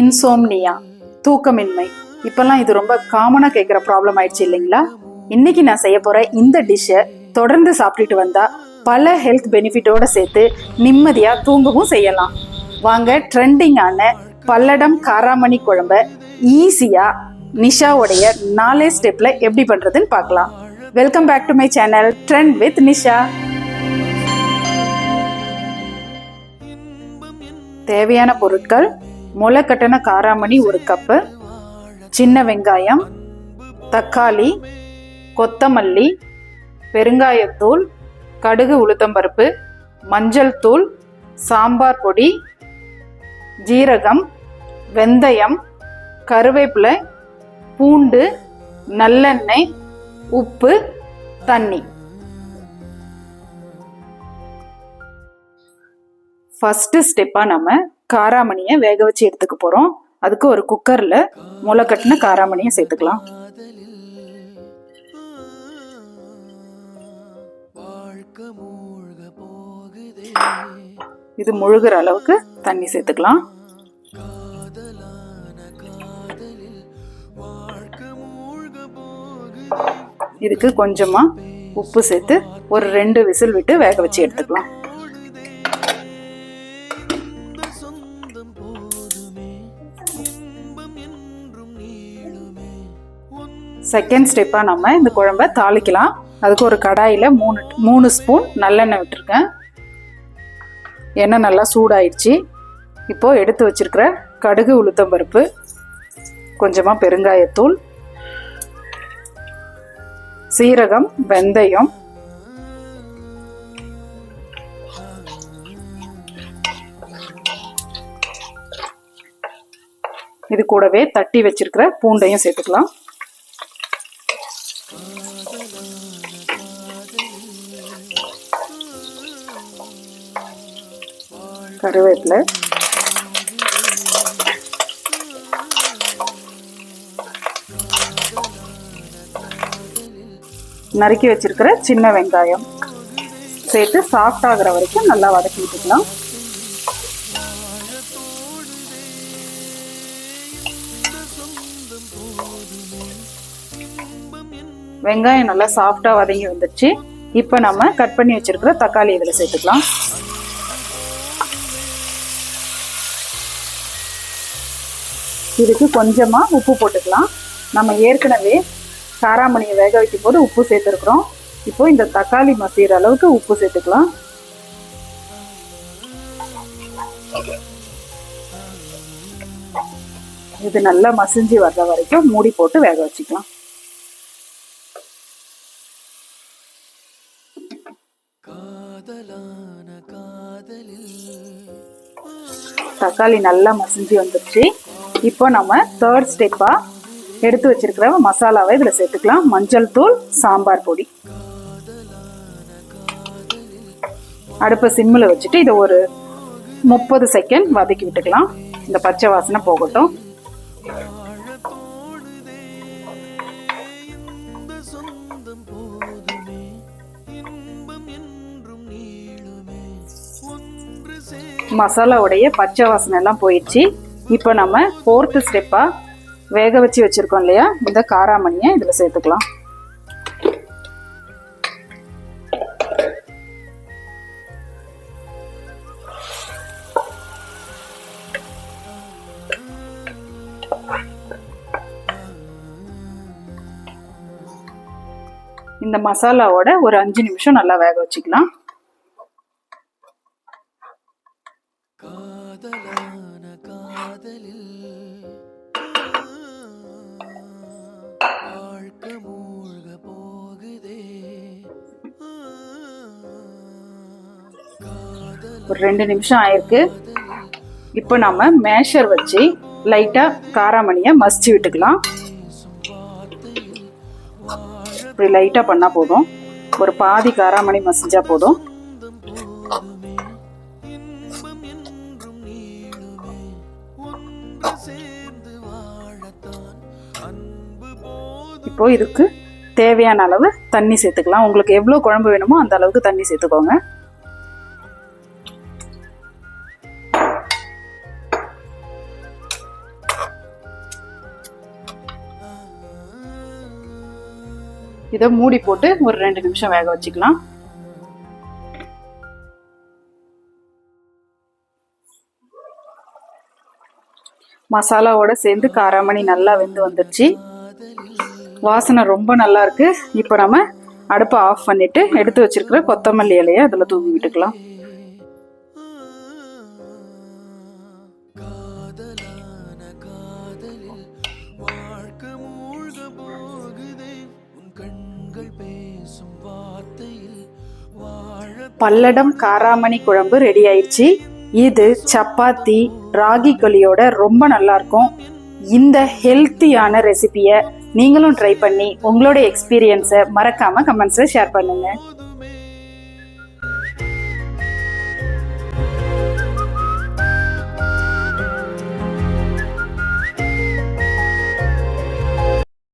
Insomnia தூக்கமின்மை. இப்பெல்லாம் இது ரொம்ப காமனாக கேட்குற ப்ராப்ளம் ஆயிடுச்சு இல்லைங்களா? இன்னைக்கு நான் செய்ய போகிற இந்த டிஷ்ஷை தொடர்ந்து சாப்பிட்டுட்டு வந்தால் பல ஹெல்த் பெனிஃபிட்டோட சேர்த்து நிம்மதியாக தூங்கவும் செய்யலாம். வாங்க ட்ரெண்டிங்கான பல்லடம் காராமணி குழம்ப ஈஸியாக நிஷாவுடைய நாலே ஸ்டெப்பில் எப்படி பண்ணுறதுன்னு பார்க்கலாம். Welcome back to my channel trend with Nisha. தேவையான பொருட்கள் முளைக்கட்டின காராமணி ஒரு கப்பு சின்ன வெங்காயம் தக்காளி கொத்தமல்லி பெருங்காயத்தூள் கடுகு உளுத்தம்பருப்பு மஞ்சள் தூள் சாம்பார் பொடி ஜீரகம் வெந்தயம் கருவேப்பிலை பூண்டு நல்லெண்ணெய் உப்பு தண்ணி. ஃபஸ்ட்டு ஸ்டெப்பாக நம்ம காராமணியை வேக வச்சு எடுத்துக்க போகிறோம் அதுக்கு ஒரு குக்கரில் முளை கட்டின காராமணியை சேர்த்துக்கலாம். இது முழுகிற அளவுக்கு தண்ணி சேர்த்துக்கலாம். இதுக்கு கொஞ்சமாக உப்பு சேர்த்து ஒரு ரெண்டு விசில் விட்டு வேக வச்சு எடுத்துக்கலாம். செகண்ட் ஸ்டெப்பாக நம்ம இந்த குழம்ப தாளிக்கலாம். அதுக்கு ஒரு கடாயில் மூணு மூணு ஸ்பூன் நல்லெண்ணெய் விட்டுருக்கேன். எண்ணெய் நல்லா சூடாயிடுச்சு. இப்போது எடுத்து வச்சிருக்கிற கடுகு உளுத்தம்பருப்பு கொஞ்சமாக பெருங்காயத்தூள் சீரகம் வெந்தயம் இது கூடவே தட்டி வச்சிருக்கிற பூண்டையும் சேர்த்துக்கலாம். கருவேப்பிலை. நறுக்கி வச்சிருக்கிற சின்ன வெங்காயம். சேர்த்து சாஃப்ட் ஆகுற வரைக்கும் நல்லா வதக்கி வெங்காயம் நல்லா சாஃப்டாக வதங்கி வந்துடுச்சு இப்போ நம்ம கட் பண்ணி வச்சுருக்கிற தக்காளி இதில் சேர்த்துக்கலாம். இதுக்கு கொஞ்சமாக உப்பு போட்டுக்கலாம். நம்ம ஏற்கனவே காராமணியை வேக வைக்கும் போது உப்பு சேர்த்துருக்குறோம். இப்போ இந்த தக்காளி மசிகிற அளவுக்கு உப்பு சேர்த்துக்கலாம். இது நல்லா மசிஞ்சு வர்ற வரைக்கும் மூடி போட்டு வேக வச்சுக்கலாம். தக்காளி நல்லா மசிஞ்சு வந்துடுச்சு இப்போ நம்ம தேர்ட் ஸ்டெப்பாக எடுத்து வச்சிருக்கிற மசாலாவை இதில் சேர்த்துக்கலாம். மஞ்சள் தூள் சாம்பார் பொடி. அடுப்பை சிம்மில் வச்சுட்டு இதை ஒரு முப்பது செகண்ட் வதக்கி விட்டுக்கலாம். இந்த பச்சை வாசனை போகட்டும். மசாலாவுடைய பச்சை வாசனை எல்லாம் போயிடுச்சு. இப்போ நம்ம ஃபோர்த்து ஸ்டெப்பாக வேக வச்சு வச்சுருக்கோம் இல்லையா? இந்த காராமணியை இதில் சேர்த்துக்கலாம். இந்த மசாலாவோட ஒரு அஞ்சு நிமிஷம் நல்லா வேக வச்சுக்கலாம். காதலான காதலில் வாழ்க்கை மூழ்க போகுதே. ஒரு ரெண்டு நிமிஷம் ஆயிருக்கு. இப்போ நம்ம மேஷர் வச்சு லைட்டாக காராமணியை மசிச்சு விட்டுக்கலாம். இப்படி லைட்டாக பண்ணால் போதும். ஒரு பாதி காராமணி மசிஞ்சா போதும். இப்போ இதுக்கு தேவையான அளவு தண்ணி சேர்த்துக்கலாம். உங்களுக்கு எவ்வளோ குழம்பு வேணுமோ அந்த அளவுக்கு தண்ணி சேர்த்துக்கோங்க. இதை மூடி போட்டு ஒரு ரெண்டு நிமிஷம் வேக வச்சுக்கலாம். மசாலாவோட சேர்ந்து காராமணி நல்லா வெந்து வந்துடுச்சு வாசனை ரொம்ப நல்லா இருக்கு. இப்போ நம்ம அடுப்பை ஆஃப் பண்ணிட்டு எடுத்து வச்சிருக்கிற கொத்தமல்லி இலையை அதில் தூவி விட்டுக்கலாம். பல்லடம் காராமணி குழம்பு ரெடி ஆயிடுச்சு. இது சப்பாத்தி ராகி களியோட ரொம்ப நல்லா இருக்கும் இந்த ஹெல்த்தியான ரெசிபியை நீங்களும் ட்ரை பண்ணி உங்களோட எக்ஸ்பீரியன்ஸை மறக்காம கமெண்ட்ஸில் ஷேர் பண்ணுங்கள்